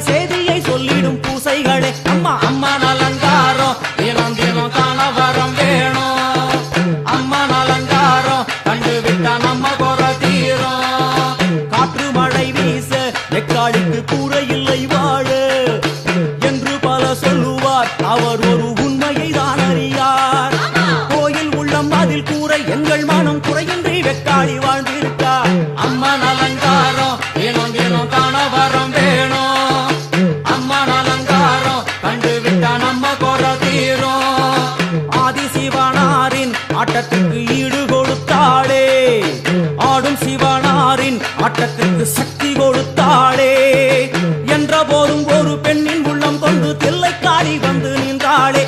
செய்தியை சொல்லிடும் பூசைகளே. அம்மா அம்மா அலங்காரம். தினம் தினம் காணவரம் வேணும். அம்மா அலங்காரம். கண்டு விட்டா நம்ம குறை தீரும். காற்று மழை வீச எக்காடிக்கு கூற இல்லை வாழ. என்று பல சொல்லுவார். அவர் ஒரு உண்மையை தான் அறியார். கோயில் உள்ளம் அதில் கூரை எங்கள் மனம் குறையின்றி வெக்காளி வாழ்ந்திருக்கார். அம்மா அலங்காரம். ஆட்டத்திற்கு சக்தி கொடுத்தாளே. என்ற போதும் ஒரு பெண்ணின் உள்ளம் கொண்டு தில்லை காடி வந்து நின்றாளே.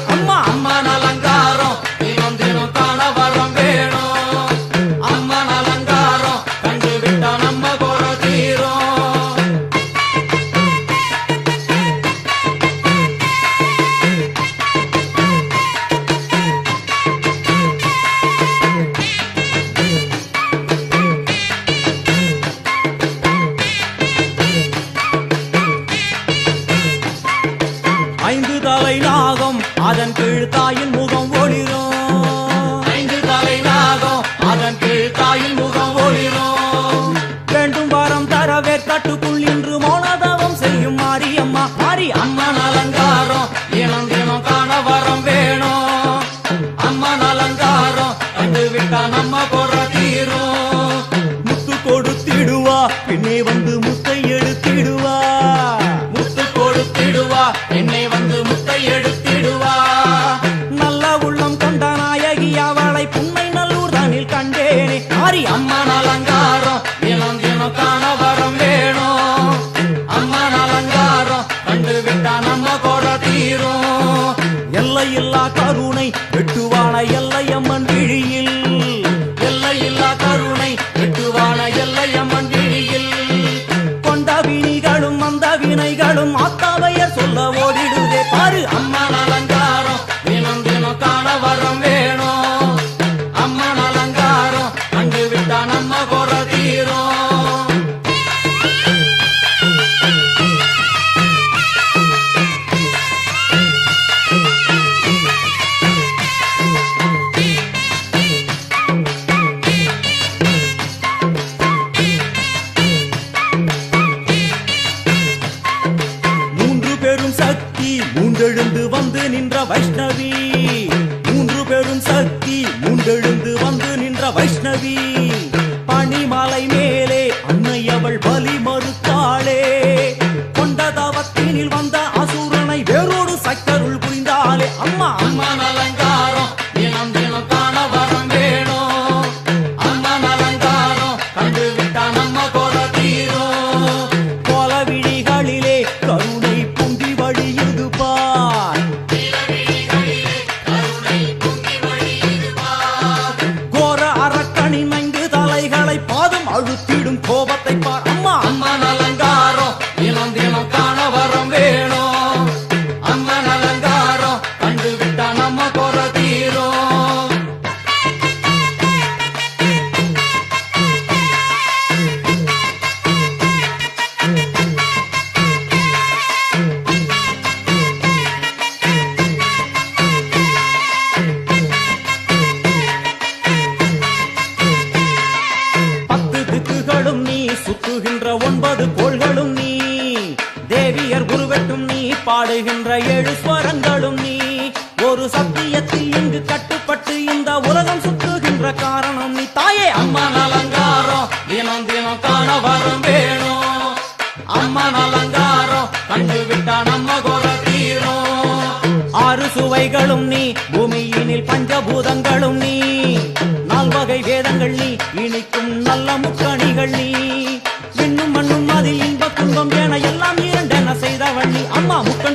கொடுத்திடுவா வந்து முட்டை எடுத்திடுவா நல்ல உள்ளம் கொண்ட நாயகி அவளை புன்னை நல்லூர் தானில் கண்டேனே. மாரி அம்மா அலங்காரம் தினம் தினம் காண வரம் வேணும். அம்மா அலங்காரம் கண்டு விட்டா நம்ம கூட தீரும். எல்லையில்லா கருணை வெட்டுவான எல்லையம்மன் விழியில். எல்லையில்லா கருணை வெட்டுவான எல்லையம்மன் சக்தி மூன்றெழுந்து வந்து நின்ற வைஷ்ணவி. மூன்று பெரும் சக்தி மூன்றெழுந்து வந்து நின்ற வைஷ்ணவி. பனிமலை மேலே அன்னை அவள் பலி மறுத்தாளே. கொண்ட தவத்தினில் வந்த அசுரனை வேரோடு சக்கருள் புரிந்தாலே அம்மா அம்மா அலங்காரம் தினம் தினம் காண வரம் வேணும். அம்மா அலங்காரம் கண்டு விட்டா நம்ம பாடுகின்ற ஏழு ஸ்வரங்களும் நீ. ஒரு சத்தியத்தில் இங்கு கட்டுப்பட்டு இந்த உலகம் சுற்றுகின்ற காரணம் நீ. தாயே அம்மா அலங்காரம். தினம் தினம் காண வரம் வேணும். அம்மா அலங்காரம். கண்டு விட்டா நம்ம குற தீரும். ஆறு சுவைகளும் நீ. பூமியினில் பஞ்சபூதங்களும் நீ. நால்வகை வேதங்கள் நீ. இனிக்கும் நல்ல முக்கணிகள் நீ. விண்ணும் மண்ணும் அதில் இன்ப துன்பம் என எல்லாம்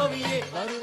அனுபவியே அருள்